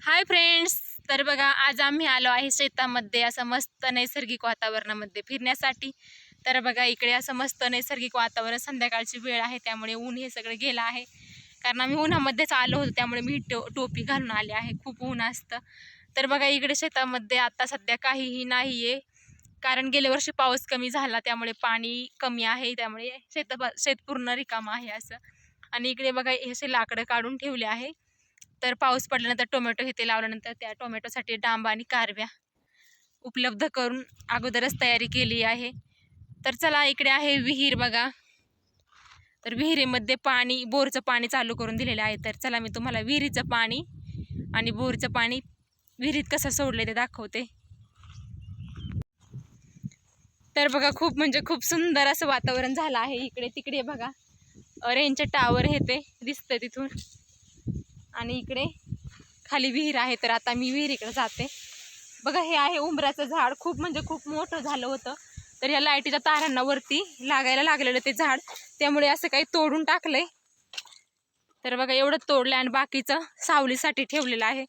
Hi friends तर बघा आज आम्ही आलो आहे शेतामध्ये असं मस्त नैसर्गिक वातावरणामध्ये फिरण्यासाठी. तर बघा इकडे असं मस्त नैसर्गिक वातावरण संध्याकाळची वेळ आहे त्यामुळे ऊन हे सगळं गेलं आहे. कारण आम्ही उन्हामध्येच आलो होतो त्यामुळे मी टो टोपी घालून आले आहे खूप ऊन असतं. तर बघा इकडे शेतामध्ये आता सध्या काहीही नाही आहे कारण गेल्या वर्षी पाऊस कमी झाला त्यामुळे पाणी कमी आहे त्यामुळे शेत शेत पूर्ण रिकामं आहे असं. आणि इकडे बघा हे असे लाकडं काढून ठेवले आहे. तर पाऊस पडल्यानंतर टोमॅटो हे ते लावल्यानंतर त्या टोमॅटोसाठी डांब आणि कारव्या उपलब्ध करून अगोदरच तयारी केली आहे. तर चला इकडे आहे विहीर बघा. तर विहिरीमध्ये पाणी बोरचं पाणी चालू करून दिलेलं आहे. तर चला मी तुम्हाला विहिरीचं पाणी आणि बोरचं पाणी विहिरीत कसं सोडलं ते दाखवते. तर बघा खूप म्हणजे खूप सुंदर असं वातावरण झालं आहे. इकडे तिकडे बघा. रेंजचे टावर हे ते दिसतं तिथून. आणि इकडे खाली विहीर आहे तर आता मी विहिरीकडे जाते. बघा हे आहे उंबराचं झाड. खूप म्हणजे खूप मोठं झालं होतं. तर या लाईटीच्या तारांना वरती लागायला लागलेलं ते झाड. त्यामुळे असं काही तोडून टाकलंय. तर बघा एवढं तोडलं आणि बाकीचं सावलीसाठी ठेवलेलं आहे.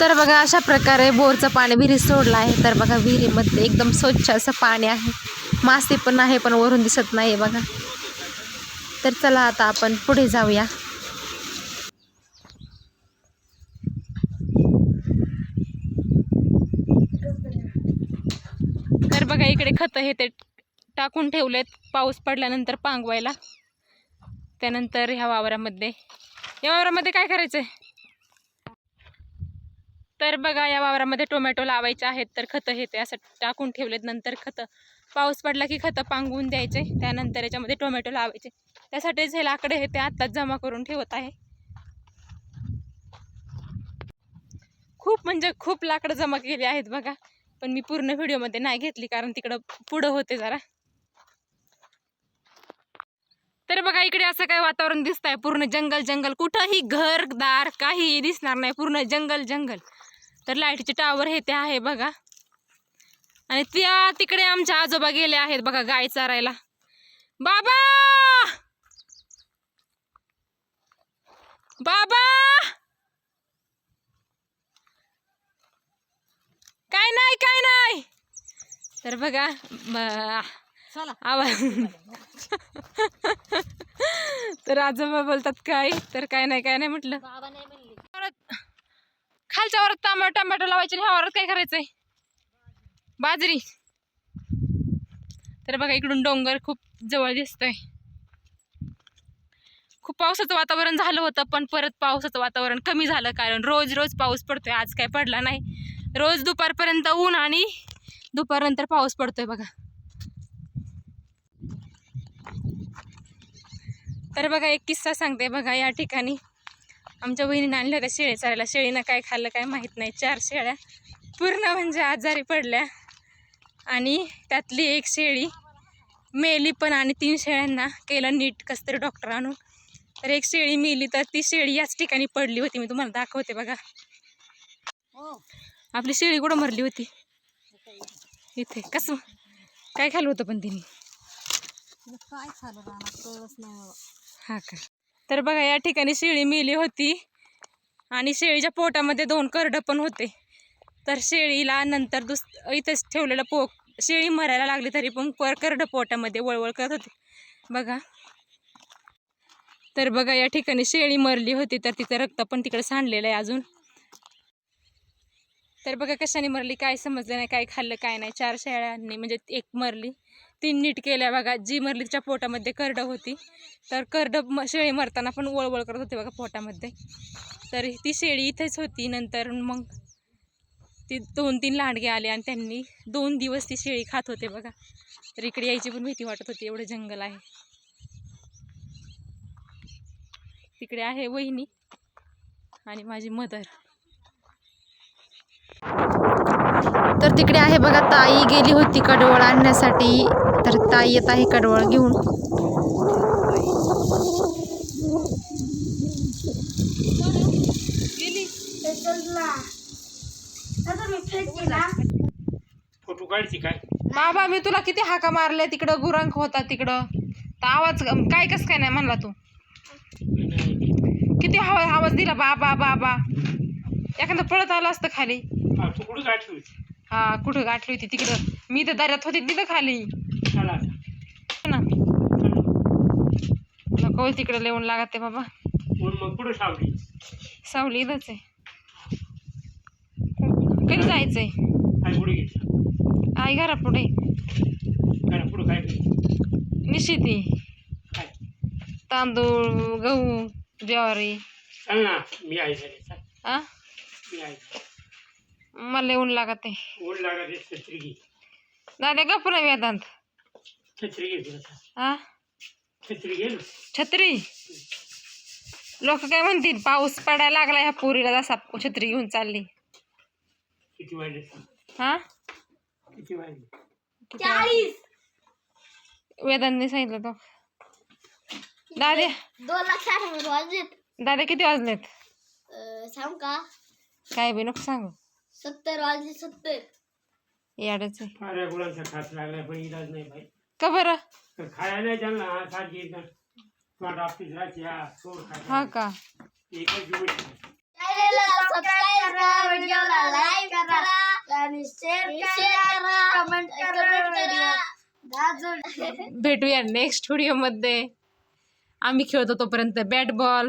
तर बघा अशा प्रकारे बोरचं पाणी विहिरीत सोडलं आहे. तर बघा विहिरीमध्ये एकदम स्वच्छ असं पाणी आहे. मासे पण आहे पण वरून दिसत नाही बघा. तर चला आता आपण पुढे जाऊया. तर बघा इकडे खतं हे ते टाकून ठेवलेत. पाऊस पडल्यानंतर पांगवायला. त्यानंतर ह्या वावरामध्ये. या वावरामध्ये काय करायचंय? तर बघा या वावरामध्ये टोमॅटो लावायचे आहेत. तर खतं हे ते असं टाकून ठेवलेत. नंतर खतं पाऊस पडला की खतं पांगवून द्यायचे त्यानंतर याच्यामध्ये टोमॅटो लावायचे. त्यासाठीच हे लाकडे हे ते आत्ताच जमा करून ठेवत आहे. खूप म्हणजे खूप लाकडं जमा केली आहेत बघा. पण मी पूर्ण व्हिडिओमध्ये नाही घेतली कारण तिकडं पुढं होते जरा. तर बघा इकडे असं काय वातावरण दिसत आहे पूर्ण जंगल जंगल. कुठंही घरदार काही दिसणार नाही. पूर्ण जंगल जंगल. तर लाईटचे टावर हे ते आहे बघा. आणि त्या तिकडे आमच्या आजोबा गेले आहेत बघा गाय चारायला. बाबा! बाबा! काय नाही काय नाही. तर बघा आवाज. तर आजोबा बोलतात काय तर काय नाही काय नाही म्हटलं. खालच्या वरात तांबा टमाटो लावायचे आणि ह्या वरात काय करायचंय? बाजरी. तर बघा इकडून डोंगर खूप जवळ दिसतोय. खूप पावसाचं वातावरण झालं होतं पण परत पावसाचं वातावरण कमी झालं कारण रोज रोज पाऊस पडतोय आज काय पडला नाही. रोज दुपारपर्यंत ऊन आणि दुपारनंतर पाऊस पडतोय बघा. तर बघा एक किस्सा सांगते बघा या ठिकाणी आमच्या बहिणीनं आणल्या होत्या शेळी चारायला. शेळीनं काय खाल्लं काय माहीत नाही. चार शेळ्या पूर्ण म्हणजे आजारी पडल्या. आणि त्यातली एक शेळी मेली पण आणि तीन शेळ्यांना केलं नीट कसं तरी डॉक्टर आणून. तर एक शेळी मेली तर ती शेळी याच ठिकाणी पडली होती. मी तुम्हाला दाखवते बघा. हो आपली शेळी कुठं मरली होती? इथे. कसं? काय खाल्लं होतं पण तिने? काय झालं कळलंच नाही हा का? तर बघा या ठिकाणी शेळी मेली होती. आणि शेळीच्या पोटामध्ये दोन करडं पण होते. तर शेळीला नंतर दुस इथंच ठेवलेलं पो शेळी मरायला लागली तरी पण करकरडं पोटामध्ये वळवळ करत होती. बघा. तर बघा या ठिकाणी शेळी मरली होती तर तिचं रक्त पण तिकडे सांडलेलं आहे अजून. तर बघा कशाने मरली काय समजलं नाही काय खाल्लं काय नाही. चार शेळ्यांनी म्हणजे एक मरली. तीन नीट केल्या बघा जी मरली तिच्या पोटामध्ये करडं होती. तर करड म शेळी मरताना पण वळवळ करत होते बघा पोटामध्ये. तर ती शेळी इथेच होती नंतर मग ती दोन तीन लांडगे आले आणि त्यांनी दोन दिवस ती शेळी खात होते बघा. तर इकडे यायची पण भीती वाटत होती एवढं जंगल आहे. तिकडे आहे वहिनी आणि माझी मदर. तर तिकडे आहे बघा ताई गेली होती कडवळ आणण्यासाठी. तर ताई येत आहे कडवळ घेऊन. फोटो काढची काय? बाबा मी तुला किती हाका मारल्या तिकडं गुरंख होता तिकडं. तर आवाज काय कस काय नाही म्हणला तू? किती आवाज आवाज दिला बा बा बा बा एखादं पळत आलं असतं खाली. हा, तू कुठं गाठली होती? हा कुठं गाठली होती? तिकडं. मी तर दारात होती तिथं खाली. चला हो ना चला. नको तिकडे लिहून लागत ते बाबा. मग मग कुठं सावली? सावली इथंच आहे. कुठे जायचंय? आई घरा पुढे निशिती तांदूळ गहू ज्वारी. मला ऊन लागते. दादा गप्प वेदांत. छत्री? लोक काय म्हणतील पाऊस पडायला लागला ह्या पुरीला जसा छत्री घेऊन चालली. किती वाजले हा? किती वाजले चाळीस. वेदांतने सांगितलं तो. दाद्या दोन लाख साठ हजार वाजलेत. दादा किती वाजलेत? अं, सांगू का? काय बी नको सांगू. सत्तर वाजले सत्तर. याडच आहे. खास लागलाय? पण इलाज नाही भाई. का बरं? तर खायला नाही त्यांना हा सारखी एकदम तोंड हा सोड हा का? एकच दिवस भेटूया नेक्स्ट व्हिडिओमध्ये आम्ही खेळतो तोपर्यंत बॅट बॉल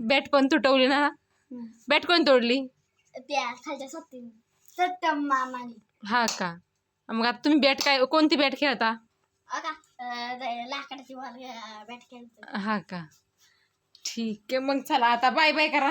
बॅट पण तुटवली ना? बॅट कोण तोडली? हा का? मग आता तुम्ही बॅट काय कोणती बॅट खेळता? अका अं, लाकडाची बॉल बॅट खेळतो. हा का? ठीक आहे मग चला आता बाय बाय करा.